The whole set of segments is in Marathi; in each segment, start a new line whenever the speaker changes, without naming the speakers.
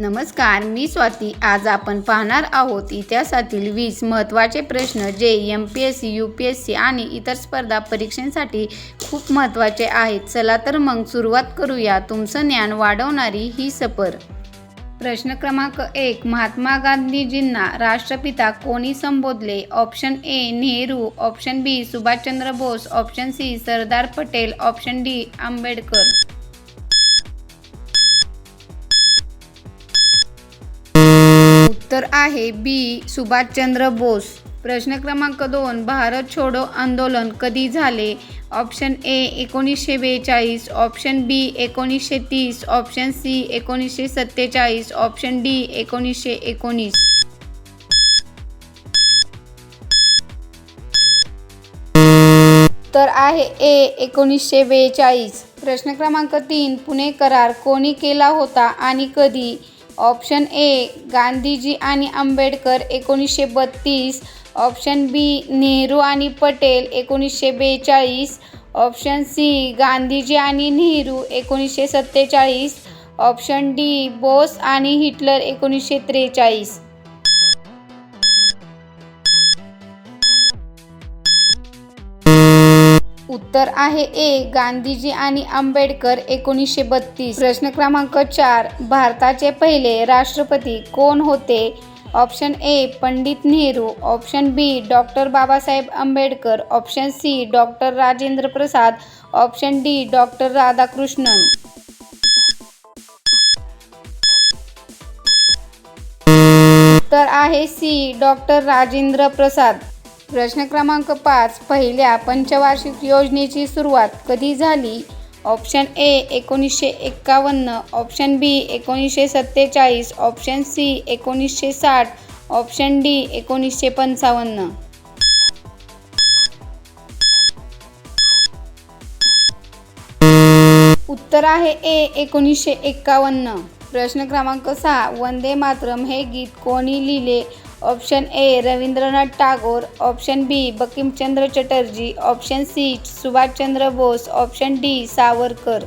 नमस्कार मी स्वाती. आज आपण पाहणार आहोत इतिहासातील वीस महत्त्वाचे प्रश्न जे M P S C U P S C आणि इतर स्पर्धा परीक्षांसाठी खूप महत्त्वाचे आहेत. चला तर मग सुरुवात करूया. तुमचं ज्ञान वाढवणारी ही सफर. प्रश्न क्रमांक एक महात्मा गांधीजींना राष्ट्रपिता कोणी संबोधले? Option A Nehru. Option B Subhashchandra Bose. Option C Sardar Patel. Option D Ambedkar. उत्तर आहे बी. सुभाषचंद्र बोस. प्रश्न क्रमांक दोन भारत छोडो आंदोलन कधी झाले? ऑप्शन ए एकोणीसशे बेचाळीस ऑप्शन बी एकोणीसशे तीस ऑप्शन सी एकोणीसशे सत्तेचाळीस ऑप्शन डी एकोणीसशे एकोणीस. तर आहे ए एकोणीसशे बेचाळीस. प्रश्न क्रमांक तीन पुणे करार कोणी केला होता आणि कधी? ऑप्शन ए गांधीजी आणि आंबेडकर एकोणीसशे बत्तीस. ऑप्शन बी नेहरू आणि पटेल एकोणीसशे बेचाळीस. ऑप्शन सी गांधीजी आणि नेहरू एकोणीसशे सत्तेचाळीस. ऑप्शन डी बोस आणि हिटलर एकोणीसशे त्रेचाळीस. उत्तर आहे ए गांधीजी आणि आंबेडकर एकोणीसशे बत्तीस. प्रश्न क्रमांक चार भारताचे पहिले राष्ट्रपती कोण होते? Option A Pandit Nehru. Option B doctor Babasaheb Ambedkar. Option C doctor Rajendra Prasad. Option D doctor Radhakrishnan. तर आहे सी डॉक्टर राजेंद्र प्रसाद. प्रश्न क्रमांक पाच पहिल्या पंचवार्षिक योजनेची सुरुवात कधी झाली? ऑप्शन ए एकोणीसशे एक्कावन्न ऑप्शन बी एकोणीसशे सत्तेचाळीस ऑप्शन सी एकोणीसशे साठ ऑप्शन डी एकोणीसशे पंचावन्न. उत्तर आहे ए एकोणीसशे एक्कावन्न. प्रश्न क्रमांक सहा वंदे मातरम हे गीत कोणी लिहिले? Option A Rabindranath Tagore. Option B Bankimchandra Chatterjee. Option C Subhashchandra Bose. Option D Savarkar.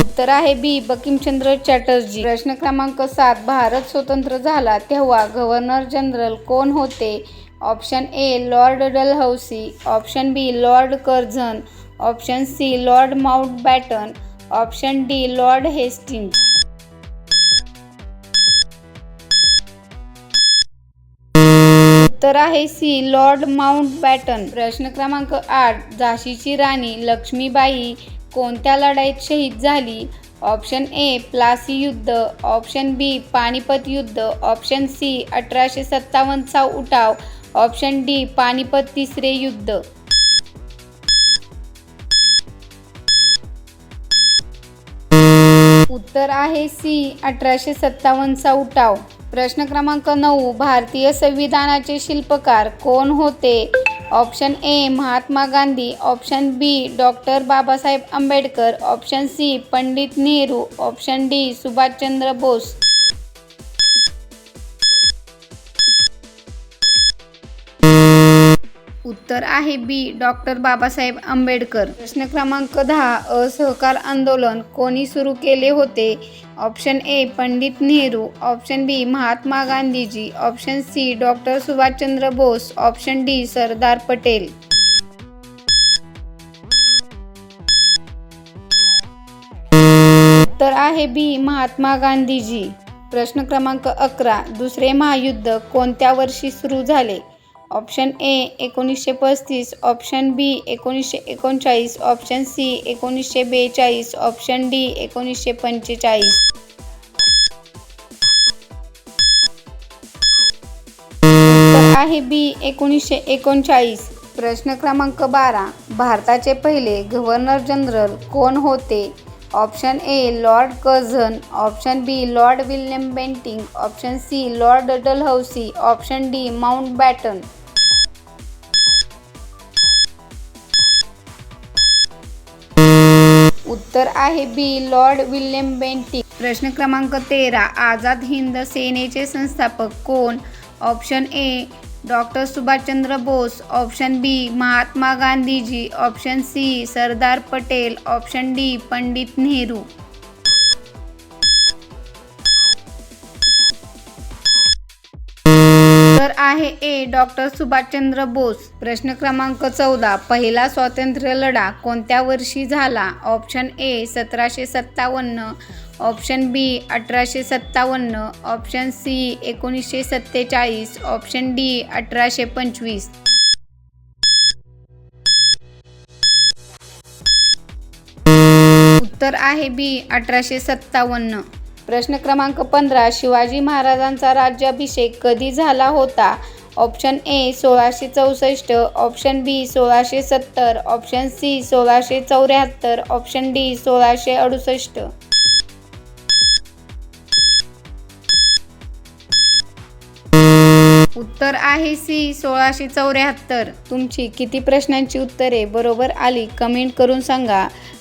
उत्तर आहे बी बकिमचंद्र चॅटर्जी. प्रश्न क्रमांक सात भारत स्वतंत्र झाला तेव्हा गव्हर्नर जनरल कोण होते? Option A lord Dalhousie. Option B lord Curzon. Option C lord Mountbatten option D lord Hastings उत्तर आहे सी लॉर्ड माउंटबॅटन प्रश्न क्रमांक आठ झाशीची राणी लक्ष्मीबाई कोणत्या लढाईत शहीद झाली? ऑप्शन ए प्लासी युद्ध. ऑप्शन बी पानिपत युद्ध. ऑप्शन सी अठराशे सत्तावन्नचा उठाव. ऑप्शन डी पानिपत तिसरे युद्ध. उत्तर आहे सी अठराशे सत्तावन्नचा उठाव. प्रश्न क्रमांक नऊ भारतीय संविधानाचे शिल्पकार कोण होते? Option A Mahatma Gandhi. Option B doctor Babasaheb Ambedkar. Option C Pandit Nehru. Option D Subhashchandra Bose. उत्तर आहे बी. डॉक्टर बाबासाहेब आंबेडकर. प्रश्न क्रमांक दहा असहकार आंदोलन. कोणी सुरू केले होते? Option A Pandit Nehru. Option B Mahatma Gandhiji. Option C doctor Subhashchandra Bose. Option D Sardar Patel. उत्तर आहे बी महात्मा गांधीजी. प्रश्न क्रमांक अकरा दुसरे महायुद्ध कोणत्या वर्षी सुरू झाले? ऑप्शन ए एकोणीसशे पस्तीस ऑप्शन बी एकोणीसशे एकोणचाळीस ऑप्शन सी एकोणीसशे बेचाळीस ऑप्शन डी एकोणीसशे पंचेचाळीस. आहे बी एकोणीसशे एकोणचाळीस. प्रश्न क्रमांक बारा. भारताचे पहिले गव्हर्नर जनरल कोण होते? Option A lord Curzon option B lord William Bentinck option C lord Dalhousie option D Mountbatten. उत्तर आहे बी लॉर्ड विल्यम बेंटिक. प्रश्न क्रमांक तेरा आझाद हिंद सेनेचे संस्थापक कोण? Option A doctor Subhashchandra Bose. Option B Mahatma Gandhiji. Option C Sardar Patel. Option D Pandit Nehru. आहे ए. डॉक्टर सुभाषचंद्र बोस. प्रश्न क्रमांक चौदा. पहिला स्वातंत्र्य लढा कोणत्या वर्षी झाला? ऑप्शन ए सतराशे सत्तावन्न. ऑप्शन बी अठराशे सत्तावन्न. ऑप्शन सी एकोणीसशे सत्तेचाळीस. ऑप्शन डी अठराशे पंचवीस. उत्तर आहे बी अठराशे सत्तावन्न. प्रश्न क्रमांक पंधरा शिवाजी महाराजांचा राज्याभिषेक कधी झाला होता? ऑप्शन ए सोळाशे चौसष्ट ऑप्शन बी सोळाशे सत्तर ऑप्शन सी सोळाशे चौऱ्याहत्तर ऑप्शन डी सोळाशे अडुसष्ट. उत्तर आहे सी सोळाशे चौऱ्याहत्तर. तुमची किती प्रश्नांची उत्तरे बरोबर आली कमेंट करून सांगा.